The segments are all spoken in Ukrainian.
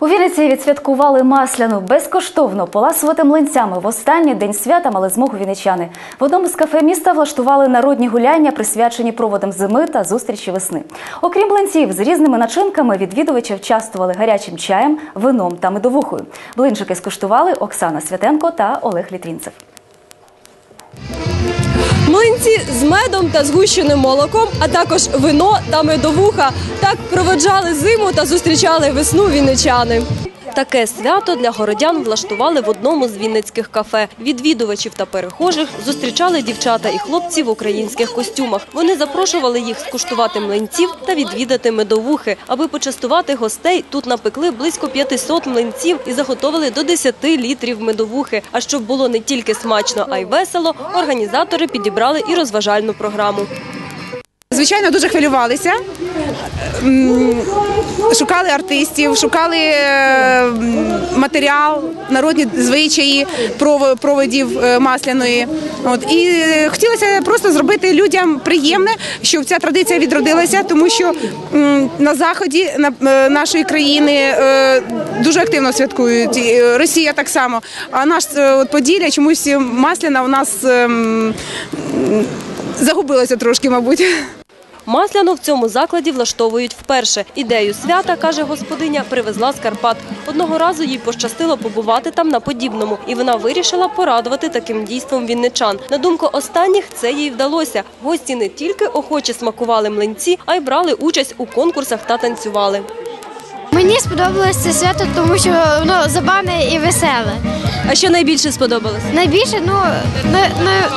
У Вінниці відсвяткували масляну безкоштовно поласувати млинцями. В останній день свята мали змогу вінничани. В одному з кафе міста влаштували народні гуляння, присвячені проводам зими та зустрічі весни. Окрім млинців з різними начинками, відвідувачів частували гарячим чаєм, вином та медовухою. Блинчики скуштували Оксана Святенко та Олег Літвінцев. Млинці з медом та згущеним молоком, а також вино та медовуха. Так проведжали зиму та зустрічали весну вінничани. Таке свято для городян влаштували в одному з вінницьких кафе. Відвідувачів та перехожих зустрічали дівчата і хлопці в українських костюмах. Вони запрошували їх скуштувати млинців та відвідати медовухи. Аби почастувати гостей, тут напекли близько 500 млинців і заготовили до 10 літрів медовухи. А щоб було не тільки смачно, а й весело, організатори підібрали і розважальну програму. Звичайно, дуже хвилювалися. Шукали артистів, шукали е, матеріал, народні звичаї пров- проводів е, масляної. От і хотілося просто зробити людям приємне, щоб ця традиція відродилася, тому що на заході е, нашої країни дуже активно святкують. Росія так само. А наш от Поділля чомусь масляна у нас ем, загубилася трошки, мабуть. Масляну в цьому закладі влаштовують вперше. Ідею свята, каже господиня, привезла з Карпат. Одного разу їй пощастило побувати там на подібному, і вона вирішила порадувати таким дійством вінничан. На думку останніх, це їй вдалося. Гості не тільки охоче смакували млинці, а й брали участь у конкурсах та танцювали. Мені сподобалось це свято, тому що воно забавне і веселе. А що найбільше сподобалось? Найбільше, ну, на, на,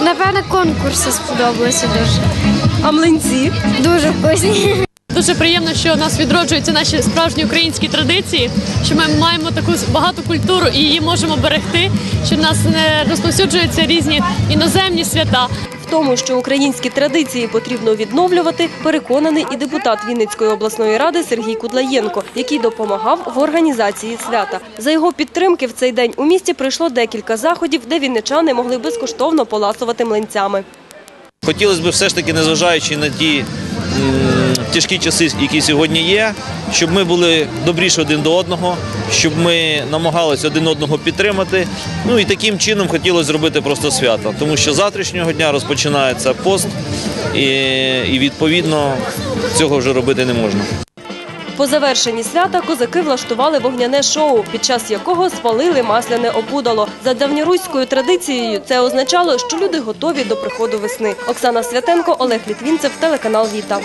напевно, конкурси сподобалися дуже. А млинці? Дуже вкусні. Дуже приємно, що у нас відроджуються наші справжні українські традиції, що ми маємо таку багату культуру і її можемо берегти, що в нас не розповсюджуються різні іноземні свята. В тому, що українські традиції потрібно відновлювати, переконаний і депутат Вінницької обласної ради Сергій Кудлаєнко, який допомагав в організації свята. За його підтримки в цей день у місті прийшло декілька заходів, де вінничани могли безкоштовно поласувати млинцями. Хотілося б все ж таки, незважаючи на ті тяжкі часи, які сьогодні є, щоб ми були добріші один до одного, щоб ми намагалися один одного підтримати. Ну і таким чином хотілося зробити просто свято, тому що завтрашнього дня розпочинається пост, і, і відповідно цього вже робити не можна. По завершенні свята козаки влаштували вогняне шоу, під час якого спалили масляне опудало. За давньоруською традицією це означало, що люди готові до приходу весни. Оксана Святенко, Олег Літвінцев, телеканал Віта.